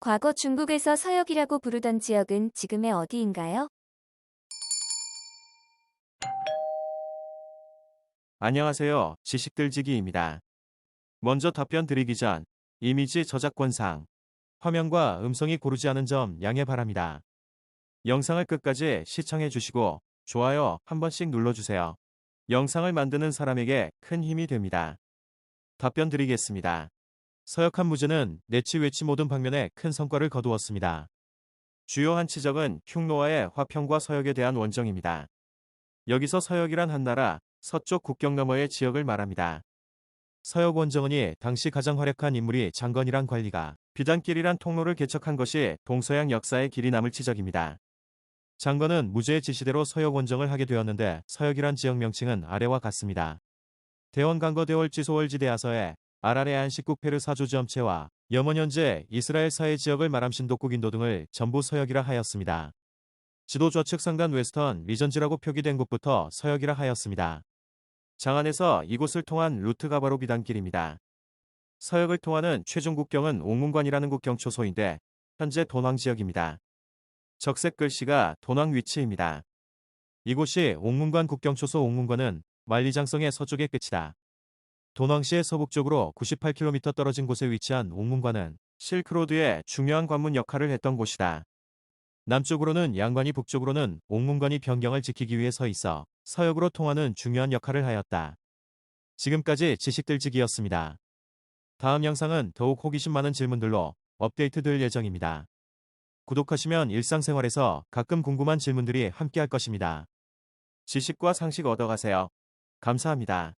과거 중국에서 서역이라고 부르던 지역은 지금의 어디인가요? 안녕하세요. 지식들지기입니다. 먼저 답변 드리기 전 이미지 저작권상 화면과 음성이 고르지 않은 점 양해 바랍니다. 영상을 끝까지 시청해 주시고 좋아요 한 번씩 눌러주세요. 영상을 만드는 사람에게 큰 힘이 됩니다. 답변 드리겠습니다. 서역한 무제는 내치 외치 모든 방면에 큰 성과를 거두었습니다. 주요한 치적은 흉노와의 화평과 서역에 대한 원정입니다. 여기서 서역이란 한 나라, 서쪽 국경 너머의 지역을 말합니다. 서역 원정은이 당시 가장 활약한 인물이 장건이란 관리가 비단길이란 통로를 개척한 것이 동서양 역사의 길이 남을 치적입니다. 장건은 무죄의 지시대로 서역 원정을 하게 되었는데 서역이란 지역 명칭은 아래와 같습니다. 대원강거대월지소월지대하서에 아라레 안식국 페르 사조지엄체와 염원 현재 이스라엘 사해 지역을 말함 신독국 인도 등을 전부 서역이라 하였습니다. 지도 좌측 상단 웨스턴 리전지라고 표기된 곳부터 서역이라 하였습니다. 장안에서 이곳을 통한 루트가 바로 비단길입니다. 서역을 통하는 최종 국경은 옥문관이라는 국경 초소인데 현재 돈왕 지역입니다. 적색 글씨가 돈왕 위치입니다. 이곳이 옥문관 국경 초소 옥문관은 만리장성의 서쪽의 끝이다. 돈왕시의 서북쪽으로 98km 떨어진 곳에 위치한 옥문관은 실크로드의 중요한 관문 역할을 했던 곳이다. 남쪽으로는 양관이 북쪽으로는 옥문관이 변경을 지키기 위해 서 있어 서역으로 통하는 중요한 역할을 하였다. 지금까지 지식들지기였습니다. 다음 영상은 더욱 호기심 많은 질문들로 업데이트 될 예정입니다. 구독하시면 일상생활에서 가끔 궁금한 질문들이 함께할 것입니다. 지식과 상식 얻어가세요. 감사합니다.